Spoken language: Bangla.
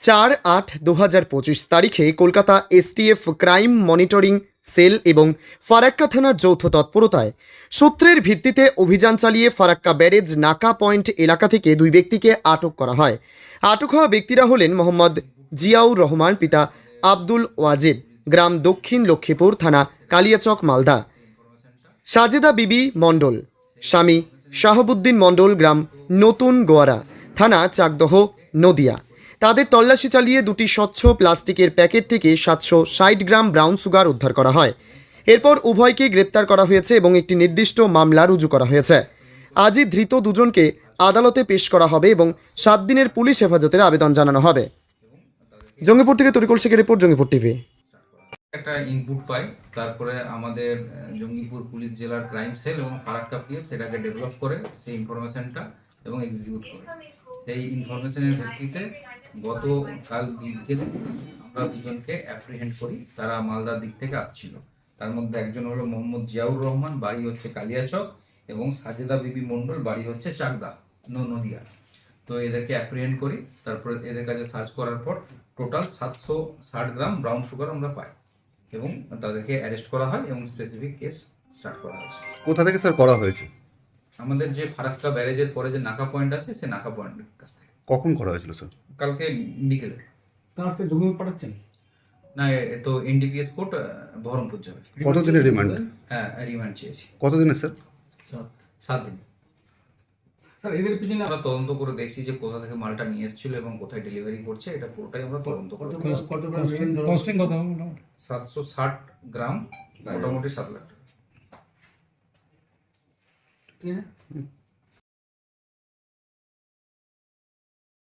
চার আট দু পঁচিশ তারিখে Kolkata STF crime monitoring cell এবং ফারাক্কা থানার যৌথ তৎপরতায়। সূত্রের ভিত্তিতে অভিযান চালিয়ে ফারাক্কা ব্যারেজ নাকা পয়েন্ট এলাকা থেকে দুই ব্যক্তিকে আটক করা হয়। আটক হওয়া ব্যক্তিরা হলেন মোহাম্মদ জিয়াউর রহমান, পিতা আব্দুল ওয়াজেদ, গ্রাম দক্ষিণ লক্ষ্মীপুর থানা কালিয়াচক, মালদা। সাজেদা বিবি মণ্ডল, স্বামী শাহাবুদ্দিন মণ্ডল, গ্রাম নতুন গোয়ারা, থানা চাকদহ, নদিয়া। তাদের তল্লাশি চালিয়ে দুটি স্বচ্ছ প্লাস্টিকের প্যাকেট থেকে সাতশো ষাট গ্রাম ব্রাউন সুগার উদ্ধার করা হয়। এরপর উভয়কে গ্রেপ্তার করা হয়েছে এবং একটি নির্দিষ্ট মামলা রুজু করা হয়েছে। আজই ধৃত দুজনকে আদালতে পেশ করা হবে এবং সাত দিনের পুলিশ হেফাজতের আবেদন জানানো হবে। জঙ্গিপুর থেকে তরিকুল শেখের রিপোর্ট, জঙ্গিপুর টিভি। একটা ইনপুট পাই, তারপরে আমাদের জঙ্গিপুর পুলিশ জেলার ক্রাইম সেল এবং ফারাক্কা পিএস সেটাকে ডেভেলপ করে সেই ইনফরমেশনটা এবং এক্সিকিউট করে। সেই ইনফরমেশনের ভিত্তিতে গতকাল বিকেলে আমরা দুজনকে অ্যাপ্রিহেন্ড করি। তারা মালদার দিক থেকে আসছিল। তার মধ্যে একজন হলো মোহাম্মদ জিয়াউর রহমান বাড়ি হচ্ছে কালিয়াচক এবং সাজেদা বিবি মণ্ডল বাড়ি হচ্ছে চাকদা নদিয়া। তো এদেরকে অ্যাপ্রিহেন্ড করি। তারপরে এদের কাছে সার্চ করার পর টোটাল সাতশো ষাট গ্রাম ব্রাউন সুগার আমরা পাই এবং তাদেরকে অ্যারেস্ট করা হয় এবং স্পেসিফিক কেস স্টার্ট করা হয়েছে। কোথা থেকে স্যার করা হয়েছে? আমাদের যে ফারাক্কা ব্যারেজের পরে যে নাকা পয়েন্ট আছে সে নাকা পয়েন্টের কাছ থেকে। কখন করা হয়েছিল স্যার কালকে বিকেলে। তা আজকে জঙ্গি পাঠাচ্ছেন? না এ- তো এনডিপিএস কোর্ট বহরমপুর যাবে। কতদিনের রিমান্ড হ্যাঁ রিমান্ড চেয়েছি। কতদিনের স্যার সাত সাত দিন। স্যার এদের পিছনে আমরা তদন্ত করে দেখছি যে কোথা থেকে মালটা নিয়ে এসেছিল এবং কোথায় ডেলিভারি করছে এটা পুরোটাই আমরা তদন্ত করে কস্টিং কত? সাতশো ষাট গ্রাম মোটামুটি সাত লাখ। টাকা। ঠিক আছে?